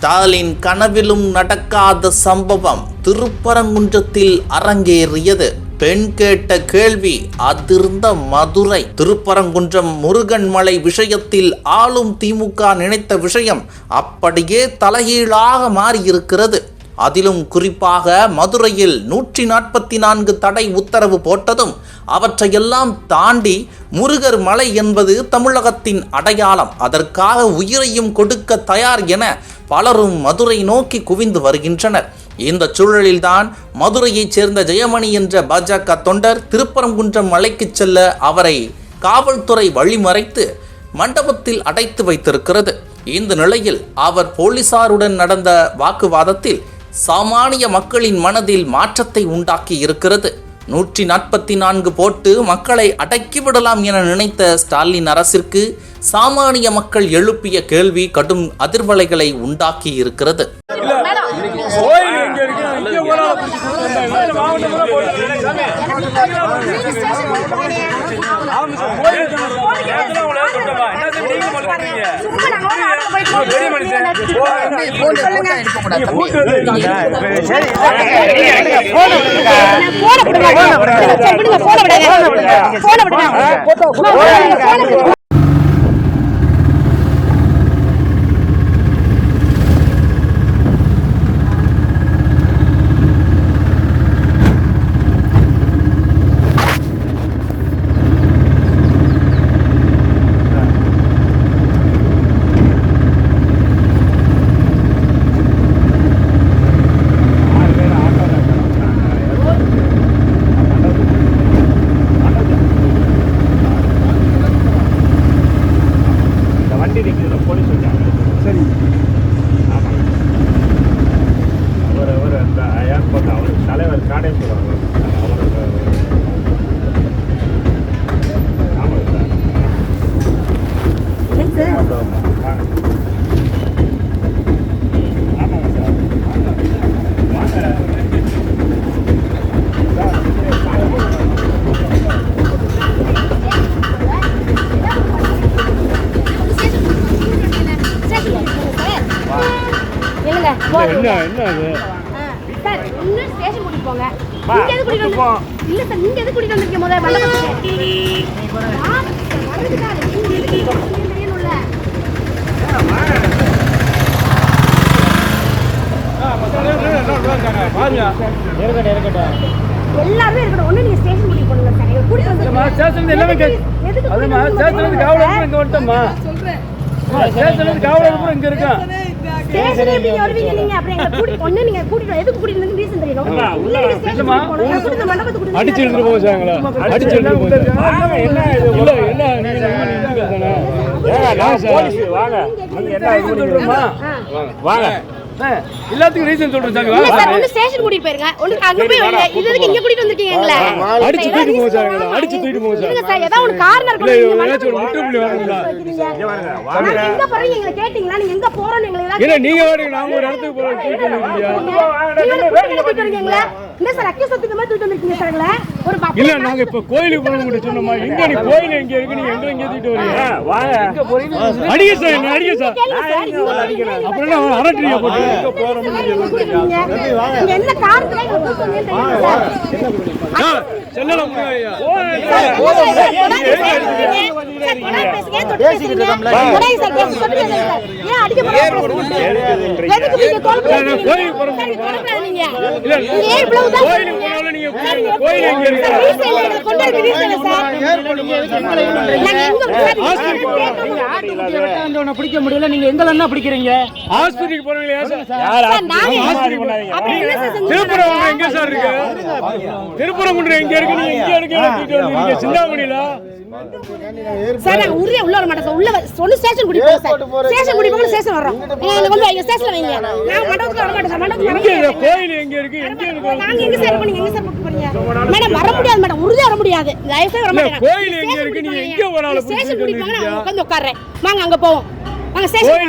ஸ்டாலின் கனவிலும் நடக்காத சம்பவம் திருப்பரங்குன்றத்தில் அரங்கேறியது. பெண் கேட்ட கேள்வி அதிர்ந்த மதுரை. திருப்பரங்குன்றம் முருகன் மலை விஷயத்தில் ஆளும் திமுக நினைத்த விஷயம் அப்படியே தலைகீழாக மாறியிருக்கிறது. அதிலும் குறிப்பாக மதுரையில் நூற்றி நாற்பத்தி நான்கு தடை உத்தரவு போட்டதும் அவற்றையெல்லாம் தாண்டி முருகர் மலை என்பது தமிழகத்தின் அடையாளம். அதற்காக உயிரையும் கொடுக்க தயார் என பலரும் மதுரை நோக்கி குவிந்து வருகின்றனர். இந்த சூழலில்தான் மதுரையைச் சேர்ந்த ஜெயமணி என்ற பாஜக தொண்டர் திருப்பரங்குன்றம் மலைக்கு செல்ல அவரை காவல்துறை வழிமறைத்து மண்டபத்தில் அடைத்து வைத்திருக்கிறது. இந்த நிலையில் அவர் போலீசாருடன் நடந்த வாக்குவாதத்தில் சாமானிய மக்களின் மனதில் மாற்றத்தை உண்டாக்கி இருக்கிறது நூற்றி நாற்பத்தி நான்கு போட்டு மக்களை அடக்கிவிடலாம் என நினைத்த ஸ்டாலின் அரசிற்கு சாமானிய மக்கள் எழுப்பிய கேள்வி கடும் அதிர்வலைகளை உண்டாக்கி இருக்கிறது என்ன சார் நீங்க பண்ணுறீங்க பெரிய மனுஷன் நீங்க கூட்டு வந்திருக்கீங்க சரி இந்த வண்டி நிற்கிறதுல போலீஸ் வச்சாங்க சரி ஆமாம் அவர் அவர் அந்த ஏர்போர்ட் அவர் தலைவர் காடேஸ்வரர் அவர் அவர் ஆமாங்க இல்லைங்க என்ன என்ன அது சார் இன்னும் ஸ்டேஷன் கூட்டிட்டு போங்க இங்க எது கூட்டிட்டு வந்து இல்ல சார் நீங்க எது கூட்டிட்டு வந்திருக்கீங்க முதல்ல ஆ, வருது சார். நீங்க எதுக்கு கூட்டிட்டு வந்தீங்கன்னு தெரியணும்ல. எல்லாருமே இருக்கணும். ஒண்ணு நீங்க ஸ்டேஷன் கூட்டிட்டு போங்க சார். கூட்டிட்டு இல்லம்மா, வந்து ஸ்டேஷன்ல எல்லாமே கே- எதுக்கு அதுமா ஸ்டேஷன்ல இருந்து இங்க ஸ்டேஷன்ல இருந்து இங்க இருக்கான் ஸ்டேஷன் எப்படி வருவீங்க நீங்க. அப்புறம் எங்களை கூட்டிட்டு ஒண்ணு நீங்க கூட்டிட்டு வா- எதுக்கு கூட்டிட்டு வந்து ரீசன் தெரியணும் இல்ல நீங்க ஸ்டேஷன் மண்டபத்துக்கு அடிச்சு போக சாங்களா அடிச்சு என்ன இது இல்ல என்ன நீங்க நம்ம நின்னுட்டு தானே ஏங்க, நான் போலீஸ் வாங்க நீங்க என்ன இது பண்ணிக்கிறீங்க? சொல்றோமா வாங்க. ஆ, எல்லாத்துக்கும் ரீசன் சொல்றேன் சாமி. இல்ல வாங்க. சார் ஒண்ணு ஸ்டேஷன் கூட்டிட்டு போயிருங்க. ஒண்ணு அங்க போய் வைங்க. இது எதுக்கு இங்க கூட்டிட்டு வந்திருக்கீங்க எங்களை. அடிச்சு தூக்கிட்டு அடிச்சு தூக்கிட்டு சார் சார் ஏதாவது ஒரு காரணம் நீங்க ஒரு. இங்க வாங்க வாங்க. எங்க எங்களை கேட்டீங்களா? நீங்க எங்க போறோம்னு ஏன்னா நீங்க ஒரு இடத்துக்கு போறோம் தூக்கிட்டு இல்லையா? நீங்க? இல்ல சார் அக்கே சொத்துக்கு மாதிரி தூக்கிட்டு வந்திருக்கீங்க சார் எங்களை. ஒரு ப- இல்ல நாங்க இப்ப கோயிலுக்கு போகணும் கூட சொன்னோமா எங்க நீ கோயில் எங்க இருக்கு நீங்க எங்க எங்க தூக்கிட்டு வரீங்க அடிக்க சார் என்ன அடிக்க சார். அப்புறம் என்ன போட்டு என்ன காரணத்துல ஐயா. ஏன் அடிக்க போறீங்க? எதுக்கு நீங்க நான். இல்ல, நீங்க ஏன் இவ்வளவு தான் கோயிலுக்கு சொல்றீங்க? போனாலும் நீங்க சார், நீங்க கோயில் எங்க இருக்கு? எங்களை கொண்டு வந்து ரீசன் சார். நாங்க போறோம். பிடிக்க முடியல. நீங்க எங்க பிடிக்கிறீங்க? ஹாஸ்பிட்டலுக்கு போறீங்களா? சார். யார் நாங்க எங்க- என்ன சார் செஞ்சீங்க? திருப்பரங்குன்றம் எங்க சார் இருக்கு? திருப்பரங்குன்றம் எங்க இருக்கு? நீங்க எங்க இருக்கு சிந்தாமணியில? சார் நாங்க உறுதியா உள்ள வர மாட்டோம் சார். உள்ள சொல்லு ஸ்டேஷன் போங்க சார். ஸ்டேஷன் கூட்டி போங்க ஸ்டேஷன் வரோம் எங்களை கொண்டு வைங்க ஸ்டேஷன்ல வைங்க. நாங்க மண்டபத்துக்கு வர மாட்டோம் சார். மண்டபத்துக்கு எங்க வர கோயில் எங்க இருக்கு? எங்க இருக்கு நாங்க எங்க சார் பண்ணீங்க எங்க சார் புக் பண்ணீங்க மேடம் வர முடியாது மேடம். உறுதியா வர முடியாது. தயவு செய்து வர இல்ல, மாட்டேங்க. கோயில் எங்க இருக்கு? நீங்க எங்க ஒரு ஆளை ஸ்டேஷன் பிடிச்சிட்டு கூட்டி போங்க நான்? உட்கார்ந்து உட்கார்றேன் வாங்க அங்க போவோம். வாங்க ஸ்டேஷன்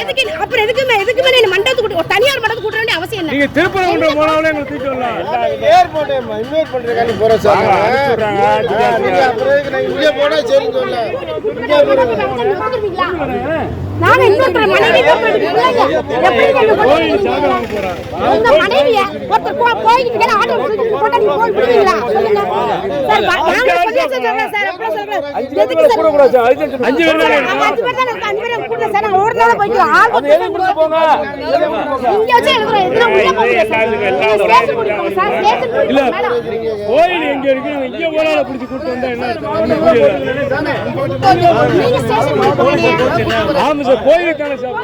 எதுக்கு அப்புறம் எதுக்குமே எதுக்குமே நீ மண்டபத்துக்கு ஒரு தனியார் மண்டபத்துக்கு கூட்ட வேண்டிய அவசியம் என்ன நீங்க திருப்பரங்குன்றம் போனாலே எங்களை தூக்கிட்டு வரலாம். Airport invite sir. அனுப்பிச்சுடுறாங்க, நீங்க அப்புறம் நான் இங்கே போனா சரின்னு சொல்ல இங்கே வந்துருவீங்களா? நாங்க இன்னொருத்தர் மனைவி. எப்படி நீங்க ஒருத்தர் கோயிலுக்கு மேல ஆட்டோ தூக்கி போட்டா நீங்க கோயில் பிடிப்பீங்களா? சொல்லுங்க. சார், நாங்க சொல்றோம் சார், அப்புறம் சொல்றோம். எதுக்கு சார்? அஞ்சு பேர் தானே ஆமா, அஞ்சு பேர் தானே. அஞ்சு பேரை கூட்டல சார். நாங்க ஒரு நாள் போய்க்கிறோம். ஆள் இங்க வச்சு எழுதுறோம். எதுனா உள்ள சார். போங்க சார். ஸ்டேஷன் இல்ல போங்க. இருக்கு இங்க போனால பிடிச்சி கூட்டு வந்தா என்ன. ஆமா சார் கோயிலுக்கான சார்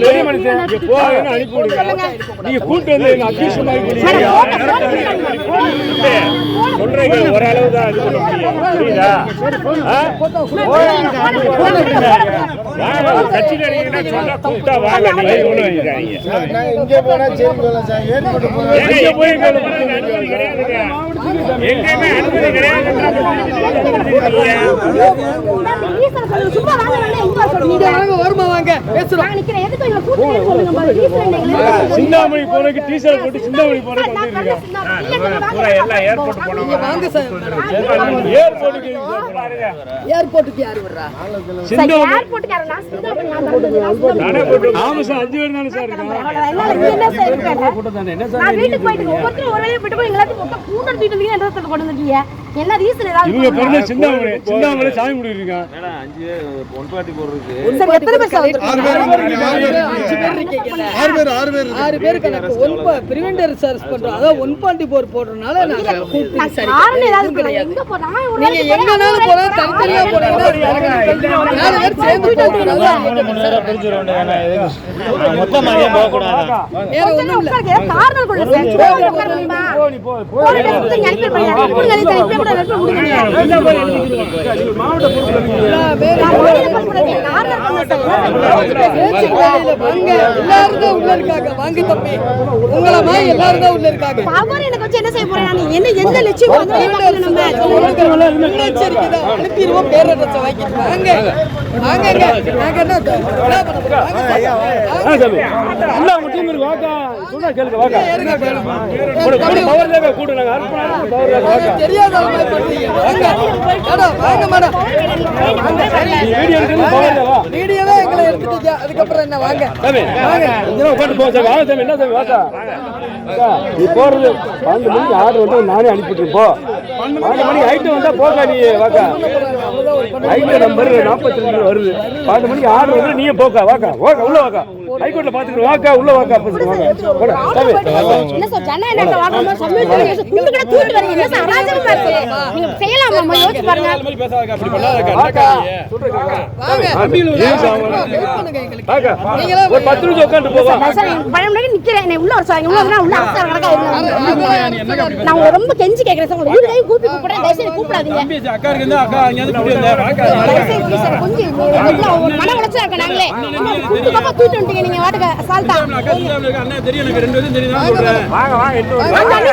பெரிய மனுஷன் இங்க அனுப்பி விடுங்க நீங்க கூட்டு வந்து எங்க மாதிரி பண்ணீங்க. சொல்றீங்க ஓரளவு தான் இது பண்ண முடியும் புரியுதா? வாங்க கூப்பிட்டா நீங்க இங்க போய். எங்கேயுமே அனுமதி? சிந்தாமணி போறதுக்கு டீசல் போட்டு சிந்தாமணி. பூரா எல்லாம் ஏர்போர்ட் போனவங்க ஏர்போர்ட்டுக்கு யாரு வர்றா அஞ்சு பேர் என்ன ரீசன் ஏதாவது இவங்க பிறந்த சிந்தாமணி சிந்தாமணி சாமி முடியிருக்காங்க சார், எத்தனை பேர் சார் வந்திருக்கீங்க? அஞ்சு பேர் இருக்கீங்கல்ல ஆறு பேர் கணக்கு ஒன் பிரிவெண்டர் பண்றோம். அதான் ஒன் பாயிண்ட் போர் போடுறதுனால கூப்பிட்டு நான் சரி காரணம் ஏதாவது இருக்கணும். எங்க போ- நான் ஒரு நீங்க எங்கனாலும் போலாம் தனித்தனியா சேர்ந்து வேற ஒண்ணும் இல்ல காரணம் வாங்க எல்லாரும் உள்ள இருக்காங்க. வாங்க தம்பி. உங்கள மாதிரி எல்லாரும் உள்ள இருக்காங்க. என்ன செய்ய போறேன் என்ன எந்த லட்சியம் அனுப்பிடுவோம் பேரரசை வாங்கிட்டு வாங்க நாங்க என்ன என்ன? வாங்க சார். உங்க டீம் இருக்கு? வாக்கா சொன்னா கேளுங்க வாக்கா. பவர் நாங்க பவர் வாக்கா. தெரியாத மாதிரி பண்றீங்க. வாங்க. மேடம் வாங்க மேடம். வீடியோ எடுக்கிறது பவர் லேவா வீடியோவே எங்களை எடுத்துட்டீங்க அதுக்கப்புறம் என்ன? வாங்க. போ வாங்க என்ன சாமி வாக்கா? அக்கா, நீ போறது பன்னெண்டு மணிக்கு ஆர்டர் வந்து நானே அனுப்பிட்டு போ. பன்னெண்டு மணிக்கு ஐட்டம் வந்தா போக்கா நீ வாக்கா. ஐட்டம் நம்பர் நாற்பத்தி ரெண்டு வருது. பன்னெண்டு மணிக்கு ஆர்டர் வந்து நீயே போக்கா வாக்கா. வாக்கா உள்ள வாக்கா. ஹைகோர்ட்ல பாத்துக்கிறோம். வாக்கா உள்ள வாக்கா அப்ப வாங்க. போடா. சாமி என்ன சார் ஜன என்ன வாங்கணுமோ சமயத்துல நீங்க கூட தூட்டு வரீங்க. என்ன சார் அராஜகமா இருக்கு? நீங்க செய்யலாமா யோசிச்சு பாருங்க. வாக்கா வாங்க. Yes, ஆமா. வெயிட் பண்ணுங்க எங்களுக்கு வாக்கா நீங்களா ஒரு பத்து நிமிஷம் உட்காந்து போவா? நான் சார் பயம் மணிக்கு நிக்கிறேன். என்னை உள்ள வர சொல்லுங்க உள்ள வந்தா உள்ள அவசர கணக்கா இருந்தாங்க நான் உங்களை ரொம்ப கெஞ்சி கேட்கறேன் சார். கையும் கூப்பி கூப்பிடுறேன். தயவுசெய்து கூப்பிடாதீங்க. அக்கா இருக்கு அக்கா இங்க தயவுசெய்து please சார் கொஞ்சம் ஒரு மன உளைச்சலா இருக்க நாங்களே. தூட்டு வந்துட்டீங்க நீங்க வாட்டுக்க சால்ட்டா வாங்க வாங்க.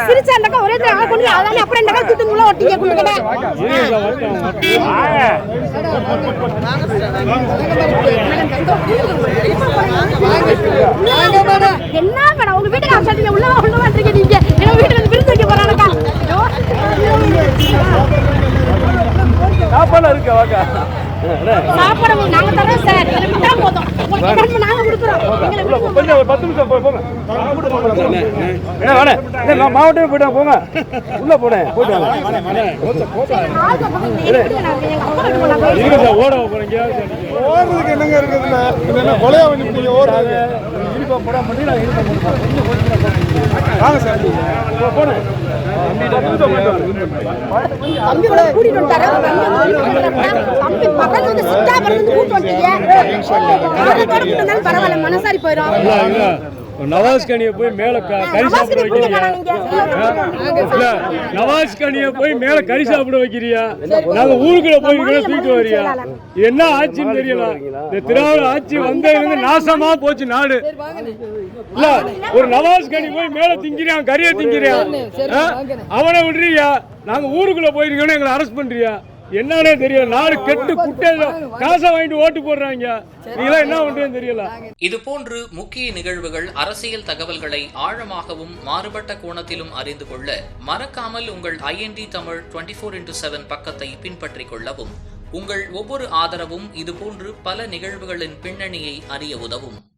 சிரிச்சா இருந்தாக்கா ஒரே தடவை கொண்டு அதானே அப்புறம் இந்த கால் தூட்டு ஒட்டிங்க கொண்டு வாங்க என்ன மேடம் உங்க வீட்டுக்கு அவன் சொல்றீங்க நீங்க. எங்க வீட்டுல இருந்து வைக்க போறானுக்கா சாப்பாடு இருக்கு சாப்பாடு நாங்க தரோம் சார். எனக்கு தான் போதும். உங்களுக்கு என்னமோ நாங்க கொடுக்குறோம். எங்களை உள்ள போ, கொஞ்சம் ஒரு பத்து நிமிஷம் போங்க. நான் மாவட்டமே போயிட்டேன் போங்க. உள்ள போனேன் போயிட்டு ஓட போறீங்க ஓடுறதுக்கு என்னங்க என்ன கொலையா பண்ணி நீங்க யூனிஃபார்ம் போட மாட்டேன் நான் யூனிஃபார்ம் போடுறேன் வாங்க சார். மனசாரி போயிடும் நவாஸ் கனியை போய் மேல கறி சாப்பிட போனா இல்ல நவாஸ் கனியை போய் மேல கறி சாப்பிட வைக்கிறியா நாங்க ஊருக்குள்ள போய் தூக்கிட்டு வரியா என்ன ஆட்சின்னு தெரியல. இந்த திராவிட ஆட்சி வந்ததுல இருந்து நாசமா போச்சு நாடு. இல்ல ஒரு நவாஸ் கனி போய் மேல திங்கிறான் கறியை திங்கிறான். ஆ? அவனை விடுறியா நாங்க ஊருக்குள்ள போயிருக்கோம் எங்களை அரெஸ்ட் பண்றியா என்னன்னே தெரியல. நாடு கெட்டு குட்டையில காசை வாங்கிட்டு ஓட்டு போடுறாங்க. நீங்களாம் என்ன பண்றேன்னு தெரியல. இதுபோன்று முக்கிய நிகழ்வுகள் அரசியல் தகவல்களை ஆழமாகவும் மாறுபட்ட கோணத்திலும் அறிந்து கொள்ள மறக்காமல் உங்கள் IND Tamil twenty four into seven பக்கத்தை பின்பற்றிக் கொள்ளவும் உங்கள் ஒவ்வொரு ஆதரவும் இதுபோன்று பல நிகழ்வுகளின் பின்னணியை அறிய உதவும்.